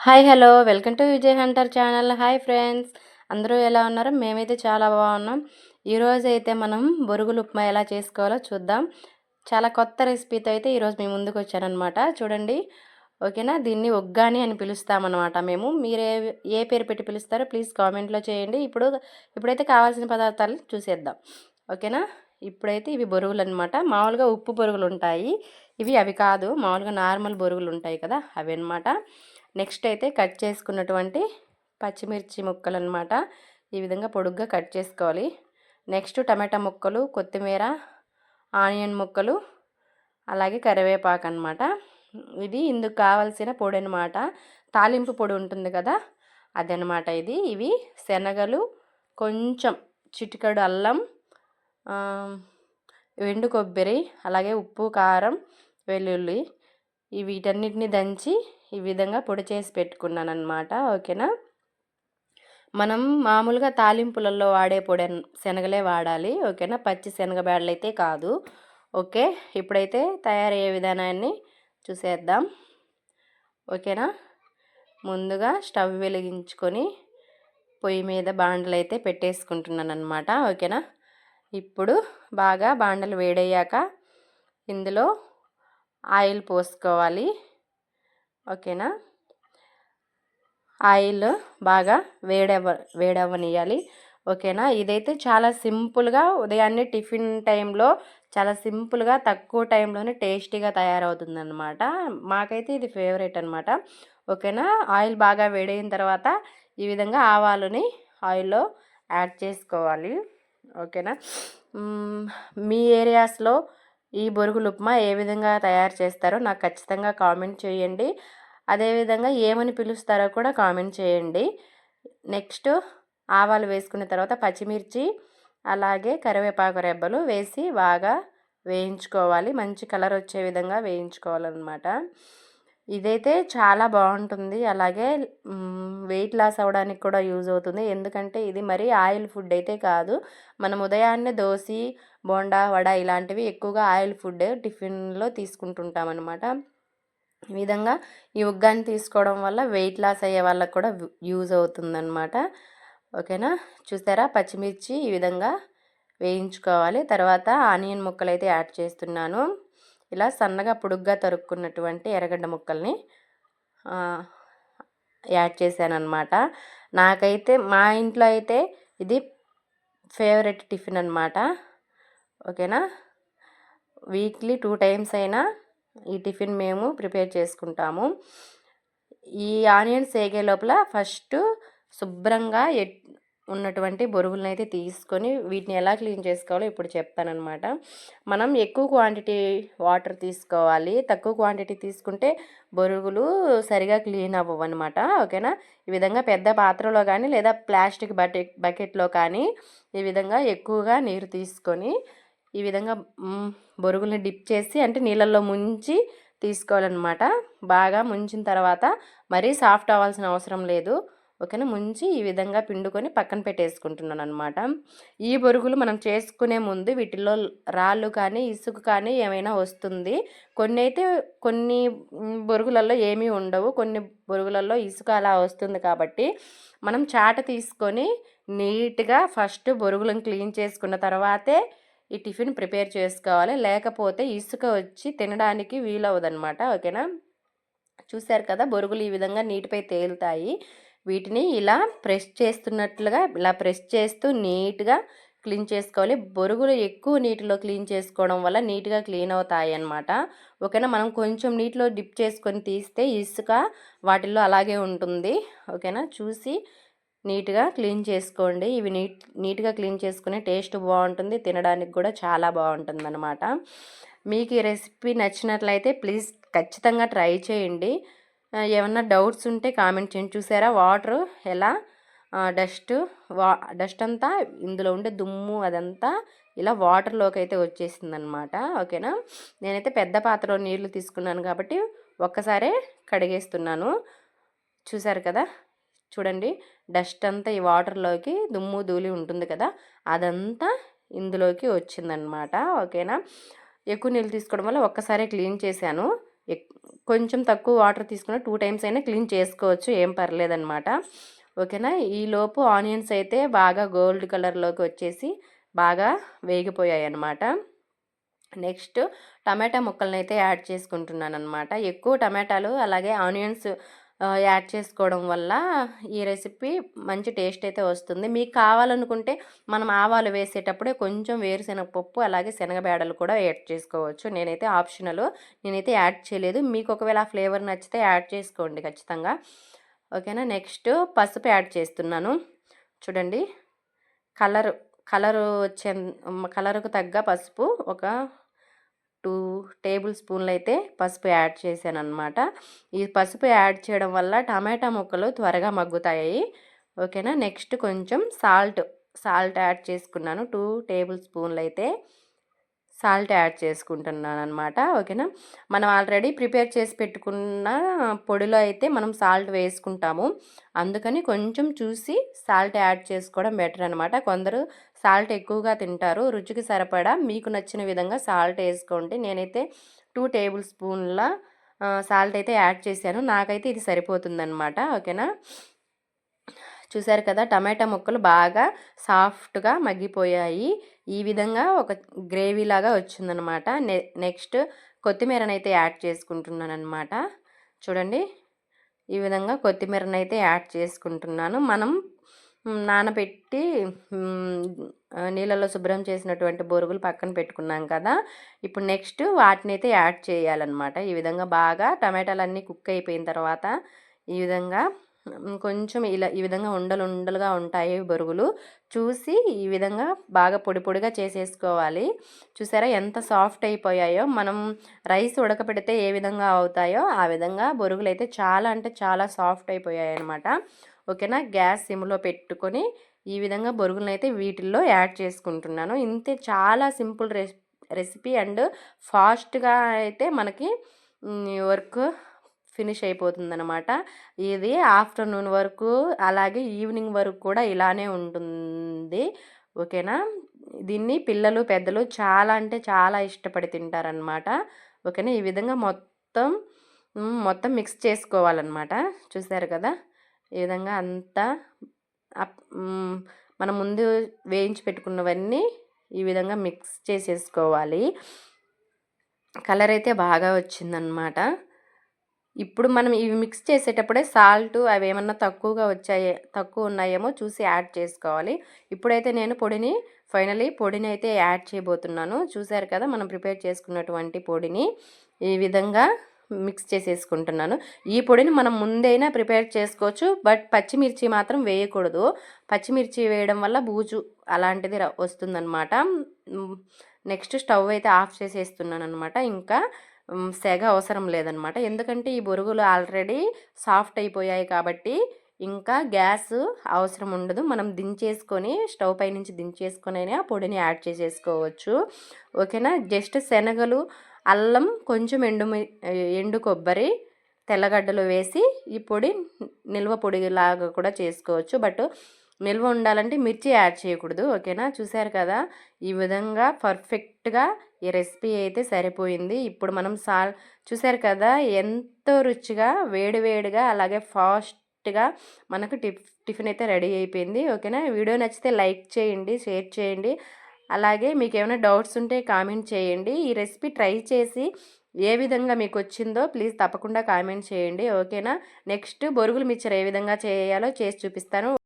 Hi hello welcome to Vijay hunter channel. Hi friends అందరూ ఎలా ఉన్నారు? మేమైతే చాలా బాగున్నాం. ఈరోజు అయితే మనం బొరుగులు ఉప్మా ఎలా చేసుకోవాలో చూద్దాం. చాలా కొత్త రెసిపీతో అయితే ఈరోజు మేము ముందుకు వచ్చానమాట చూడండి ఓకేనా? దీన్ని ఒగ్గాని అని పిలుస్తామన్నమాట మేము. మీరు ఏ ఏ పేరు పెట్టి పిలుస్తారో ప్లీజ్ కామెంట్లో చేయండి. ఇప్పుడు ఇప్పుడైతే కావాల్సిన పదార్థాలు చూసేద్దాం. ఓకేనా? ఇప్పుడైతే ఇవి బొరుగులు అనమాట మామూలుగా ఉప్పు బొరుగులు ఉంటాయి. ఇవి అవి కాదు మామూలుగా నార్మల్ బొరుగులు ఉంటాయి కదా అవి అనమాట నెక్స్ట్ అయితే కట్ చేసుకున్నటువంటి పచ్చిమిర్చి ముక్కలు అనమాట ఈ విధంగా పొడుగ్గా కట్ చేసుకోవాలి. నెక్స్ట్ టమాటా ముక్కలు కొత్తిమీర ఆనియన్ ముక్కలు అలాగే కరివేపాకు అనమాట ఇది ఇందుకు కావాల్సిన పొడి అనమాట తాలింపు పొడి ఉంటుంది కదా అదనమాట ఇది. ఇవి శనగలు కొంచెం చిటికడు అల్లం ఎండు కొబ్బరి అలాగే ఉప్పు కారం వెల్లుల్లి వీటన్నిటిని దంచి ఈ విధంగా పొడి చేసి పెట్టుకున్నాను అనమాట ఓకేనా? మనం మామూలుగా తాలింపులలో వాడే పొడి శనగలే వాడాలి ఓకేనా? పచ్చి శనగబేడలు అయితే కాదు ఓకే? ఇప్పుడైతే తయారయ్యే విధానాన్ని చూసేద్దాం ఓకేనా? ముందుగా స్టవ్ వెలిగించుకొని పొయ్యి మీద బాండలు అయితే పెట్టేసుకుంటున్నాను అనమాట ఓకేనా? ఇప్పుడు బాగా బాండలు వేడయ్యాక ఇందులో ఆయిల్ పోసుకోవాలి. ఓకేనా? ఆయిల్ బాగా వేడవ వేడవనియాలి ఓకేనా? ఇదైతే చాలా సింపుల్గా ఉదయాన్నే టిఫిన్ టైంలో చాలా సింపుల్గా తక్కువ టైంలోనే టేస్టీగా తయారవుతుంది అనమాట మాకైతే ఇది ఫేవరెట్ అనమాట ఓకేనా? ఆయిల్ బాగా వేడైన తర్వాత ఈ విధంగా ఆవాలని ఆయిల్లో యాడ్ చేసుకోవాలి. ఓకేనా? మీ ఏరియాస్లో ఈ బొరుగులు ఉప్మా ఏ విధంగా తయారు చేస్తారో నాకు ఖచ్చితంగా కామెంట్ చేయండి. అదేవిధంగా ఏమని పిలుస్తారో కూడా కామెంట్ చేయండి. నెక్స్ట్ ఆవాలు వేసుకున్న తర్వాత పచ్చిమిర్చి అలాగే కరివేపాకు రెబ్బలు వేసి బాగా వేయించుకోవాలి. మంచి కలర్ వచ్చే విధంగా వేయించుకోవాలన్నమాట. ఇదైతే చాలా బాగుంటుంది. అలాగే వెయిట్ లాస్ అవ్వడానికి కూడా యూజ్ అవుతుంది. ఎందుకంటే ఇది మరీ ఆయిల్ ఫుడ్ అయితే కాదు. మనం ఉదయాన్నే దోశ బోండా వడ ఇలాంటివి ఎక్కువగా ఆయిల్ ఫుడ్ టిఫిన్లో తీసుకుంటుంటాం అనమాట ఈ విధంగా ఈ ఉగ్గాన్ని తీసుకోవడం వల్ల వెయిట్ లాస్ అయ్యే వాళ్ళకు కూడా యూజ్ అవుతుందన్నమాట. ఓకేనా? చూసారా పచ్చిమిర్చి ఈ విధంగా వేయించుకోవాలి. తర్వాత ఆనియన్ ముక్కలు అయితే యాడ్ చేస్తున్నాను. ఇలా సన్నగా పొడుగ్గా తరుక్కున్నటువంటి ఎర్రగడ్డ ముక్కల్ని యాడ్ చేశాను అనమాట నాకైతే మా ఇంట్లో అయితే ఇది ఫేవరెట్ టిఫిన్ అనమాట ఓకేనా? వీక్లీ టూ టైమ్స్ అయినా ఈ టిఫిన్ మేము ప్రిపేర్ చేసుకుంటాము. ఈ ఆనియన్స్ వేగే లోపల ఫస్ట్ శుభ్రంగా ఉన్నటువంటి బొరుగులను అయితే తీసుకొని వీటిని ఎలా క్లీన్ చేసుకోవాలో ఇప్పుడు చెప్తానమాట మనం ఎక్కువ క్వాంటిటీ వాటర్ తీసుకోవాలి. తక్కువ క్వాంటిటీ తీసుకుంటే బొరుగులు సరిగా క్లీన్ అవ్వవు అనమాట ఓకేనా? ఈ విధంగా పెద్ద పాత్రలో కానీ లేదా ప్లాస్టిక్ బకెట్ బకెట్లో కానీ ఈ విధంగా ఎక్కువగా నీరు తీసుకొని ఈ విధంగా బొరుగుల్ని డిప్ చేసి అంటే నీళ్ళల్లో ముంచి తీసుకోవాలన్నమాట. బాగా ముంచిన తర్వాత మరీ సాఫ్ట్ అవ్వాల్సిన అవసరం లేదు. ఓకేనా ముంచి ఈ విధంగా పిండుకొని పక్కన పెట్టేసుకుంటున్నాను అనమాట ఈ బొరుగులు మనం చేసుకునే ముందు వీటిలో రాళ్ళు కానీ ఇసుక కానీ ఏమైనా వస్తుంది. కొన్ని అయితే కొన్ని బొరుగులలో ఏమీ ఉండవు. కొన్ని బొరుగులలో ఇసుక అలా వస్తుంది కాబట్టి మనం చాట తీసుకొని నీట్గా ఫస్ట్ బొరుగులను క్లీన్ చేసుకున్న తర్వాతే ఈ టిఫిన్ ప్రిపేర్ చేసుకోవాలి. లేకపోతే ఇసుక వచ్చి తినడానికి వీలవదనమాట ఓకేనా చూశారు కదా బొరుగులు ఈ విధంగా నీటిపై తేలుతాయి. వీటిని ఇలా ప్రెస్ చేస్తున్నట్లుగా ఇలా ప్రెస్ చేస్తూ నీట్గా క్లీన్ చేసుకోవాలి. బొరుగులు ఎక్కువ నీటిలో క్లీన్ చేసుకోవడం వల్ల నీట్గా క్లీన్ అవుతాయి అన్నమాట ఓకేనా? మనం కొంచెం నీటిలో డిప్ చేసుకొని తీస్తే ఇసుక వాటిల్లో అలాగే ఉంటుంది. ఓకేనా? చూసి నీట్గా క్లీన్ చేసుకోండి. ఇవి నీట్ నీట్గా క్లీన్ చేసుకునే టేస్ట్ బాగుంటుంది. తినడానికి కూడా చాలా బాగుంటుంది అనమాట మీకు ఈ రెసిపీ నచ్చినట్లయితే ప్లీజ్ ఖచ్చితంగా ట్రై చేయండి. ఏమన్నా డౌట్స్ ఉంటే కామెంట్ చేయండి. చూసారా వాటర్ ఎలా? డస్ట్ వా డస్ట్ అంతా ఇందులో ఉండే దుమ్ము అదంతా ఇలా వాటర్లోకి అయితే వచ్చేసింది అనమాట ఓకేనా? నేనైతే పెద్ద పాత్రలో నీళ్ళు తీసుకున్నాను కాబట్టి ఒక్కసారే కడిగేస్తున్నాను. చూసారు కదా? చూడండి డస్ట్ అంతా ఈ వాటర్లోకి దుమ్ము ధూళి ఉంటుంది కదా అదంతా ఇందులోకి వచ్చిందనమాట ఓకేనా? ఎక్కువ నీళ్ళు తీసుకోవడం వల్ల ఒక్కసారే క్లీన్ చేశాను. కొంచెం తక్కువ వాటర్ తీసుకున్న టూ టైమ్స్ అయినా క్లీన్ చేసుకోవచ్చు ఏం పర్లేదన్నమాట. ఓకేనా? ఈలోపు ఆనియన్స్ అయితే బాగా గోల్డ్ కలర్లోకి వచ్చేసి బాగా వేగిపోయాయి అన్నమాట నెక్స్ట్ టమాటా ముక్కలను అయితే యాడ్ చేసుకుంటున్నాను అనమాట ఎక్కువ టమాటాలు అలాగే ఆనియన్స్ యాడ్ చేసుకోవడం వల్ల ఈ రెసిపీ మంచి టేస్ట్ అయితే వస్తుంది. మీకు కావాలనుకుంటే మనం ఆవాలు వేసేటప్పుడే కొంచెం వేరుశెనగ పప్పు అలాగే శనగబేడలు కూడా యాడ్ చేసుకోవచ్చు. నేనైతే ఆప్షనల్ నేనైతే యాడ్ చేయలేదు. మీకు ఒకవేళ ఆ ఫ్లేవర్ నచ్చితే యాడ్ చేసుకోండి ఖచ్చితంగా. ఓకేనా? నెక్స్ట్ పసుపు యాడ్ చేస్తున్నాను. చూడండి కలర్ కలరు వచ్చే కలర్కు తగ్గ పసుపు ఒక టూ టేబుల్ స్పూన్లు అయితే పసుపు యాడ్ చేశాను అనమాట ఈ పసుపు యాడ్ చేయడం వల్ల టమాటా ముక్కలు త్వరగా మగ్గుతాయి. ఓకేనా? నెక్స్ట్ కొంచెం సాల్ట్ సాల్ట్ యాడ్ చేసుకున్నాను. టూ టేబుల్ స్పూన్లు అయితే సాల్ట్ యాడ్ చేసుకుంటున్నాను అనమాట ఓకేనా? మనం ఆల్రెడీ ప్రిపేర్ చేసి పెట్టుకున్న పొడిలో అయితే మనం సాల్ట్ వేసుకుంటాము. అందుకని కొంచెం చూసి సాల్ట్ యాడ్ చేసుకోవడం బెటర్ అనమాట కొందరు సాల్ట్ ఎక్కువగా తింటారు. రుచికి సరిపడా మీకు నచ్చిన విధంగా సాల్ట్ వేసుకోండి. నేనైతే టూ టేబుల్ స్పూన్ల సాల్ట్ అయితే యాడ్ చేశాను. నాకైతే ఇది సరిపోతుందన్నమాట. ఓకేనా? చూసారు కదా టమాటా ముక్కలు బాగా సాఫ్ట్గా మగ్గిపోయాయి. ఈ విధంగా ఒక గ్రేవీ లాగా వచ్చిందనమాట నె నెక్స్ట్ కొత్తిమీరనైతే యాడ్ చేసుకుంటున్నాను అనమాట చూడండి ఈ విధంగా కొత్తిమీరనైతే యాడ్ చేసుకుంటున్నాను. మనం నానబెట్టి నీళ్ళలో శుభ్రం చేసినటువంటి బొరుగులు పక్కన పెట్టుకున్నాం కదా. ఇప్పుడు నెక్స్ట్ వాటిని అయితే యాడ్ చేయాలన్నమాట. ఈ విధంగా బాగా టమాటాలన్నీ కుక్ అయిపోయిన తర్వాత ఈ విధంగా కొంచెం ఇలా ఈ విధంగా ఉండలు ఉండలుగా ఉంటాయి బొరుగులు. చూసి ఈ విధంగా బాగా పొడి పొడిగా చేసేసుకోవాలి. చూసారా ఎంత సాఫ్ట్ అయిపోయాయో. మనం రైస్ ఉడకపెడితే ఏ విధంగా అవుతాయో ఆ విధంగా బొరుగులు అయితే చాలా అంటే చాలా సాఫ్ట్ అయిపోయాయి అనమాట ఓకేనా? గ్యాస్ సిమ్లో పెట్టుకొని ఈ విధంగా బొరుగులను అయితే వీటిల్లో యాడ్ చేసుకుంటున్నాను. ఇంతే చాలా సింపుల్ రెసిపీ అండ్ ఫాస్ట్గా అయితే మనకి వర్క్ ఫినిష్ అయిపోతుందనమాట. ఇది ఆఫ్టర్నూన్ వరకు అలాగే ఈవినింగ్ వరకు కూడా ఇలానే ఉంటుంది. ఓకేనా? దీన్ని పిల్లలు పెద్దలు చాలా అంటే చాలా ఇష్టపడి తింటారనమాట. ఓకేనా? ఈ విధంగా మొత్తం మొత్తం మిక్స్ చేసుకోవాలన్నమాట చూసారు కదా? ఈ విధంగా అంతా మనం ముందు వేయించి పెట్టుకున్నవన్నీ ఈ విధంగా మిక్స్ చేసేసుకోవాలి. కలర్ అయితే బాగా వచ్చిందనమాట ఇప్పుడు మనం ఇవి మిక్స్ చేసేటప్పుడే సాల్ట్ అవి ఏమన్నా తక్కువగా వచ్చాయి తక్కువ ఉన్నాయేమో చూసి యాడ్ చేసుకోవాలి. ఇప్పుడైతే నేను పొడిని ఫైనలీ పొడిని అయితే యాడ్ చేయబోతున్నాను. చూసారు కదా మనం ప్రిపేర్ చేసుకున్నటువంటి పొడిని ఈ విధంగా మిక్స్ చేసేసుకుంటున్నాను. ఈ పొడిని మనం ముందైనా ప్రిపేర్ చేసుకోవచ్చు. బట్ పచ్చిమిర్చి మాత్రం వేయకూడదు. పచ్చిమిర్చి వేయడం వల్ల బూజు అలాంటిది వస్తుందన్నమాట. నెక్స్ట్ స్టవ్ అయితే ఆఫ్ చేసేస్తున్నాను అనమాట ఇంకా సెగ అవసరం లేదనమాట ఎందుకంటే ఈ బొరుగులు ఆల్రెడీ సాఫ్ట్ అయిపోయాయి కాబట్టి ఇంకా గ్యాస్ అవసరం ఉండదు. మనం దించేసుకొని స్టవ్ పై నుంచి దించేసుకొని ఆ పొడిని యాడ్ చేసేసుకోవచ్చు. ఓకేనా? జస్ట్ శనగలు అల్లం కొంచెం ఎండు ఎండు కొబ్బరి తెల్లగడ్డలు వేసి ఈ పొడి నిల్వ పొడిలాగా కూడా చేసుకోవచ్చు. బట్ నిల్వ ఉండాలంటే మిర్చి యాడ్ చేయకూడదు ఓకేనా? చూసారు కదా? ఈ విధంగా పర్ఫెక్ట్గా ఈ రెసిపీ అయితే సరిపోయింది. ఇప్పుడు మనం సాల్ చూసారు కదా? ఎంతో రుచిగా వేడివేడిగా అలాగే ఫాస్ట్గా మనకు టిఫ్ టిఫిన్ అయితే రెడీ అయిపోయింది ఓకేనా? వీడియో నచ్చితే లైక్ చేయండి షేర్ చేయండి. అలాగే మీకు ఏమైనా డౌట్స్ ఉంటే కామెంట్ చేయండి. ఈ రెసిపీ ట్రై చేసి ఏ విధంగా మీకు వచ్చిందో ప్లీజ్ తప్పకుండా కామెంట్ చేయండి. ఓకేనా? నెక్స్ట్ బొరుగులు మిచ్చర్ ఏ విధంగా చేయాలో చేసి చూపిస్తాను.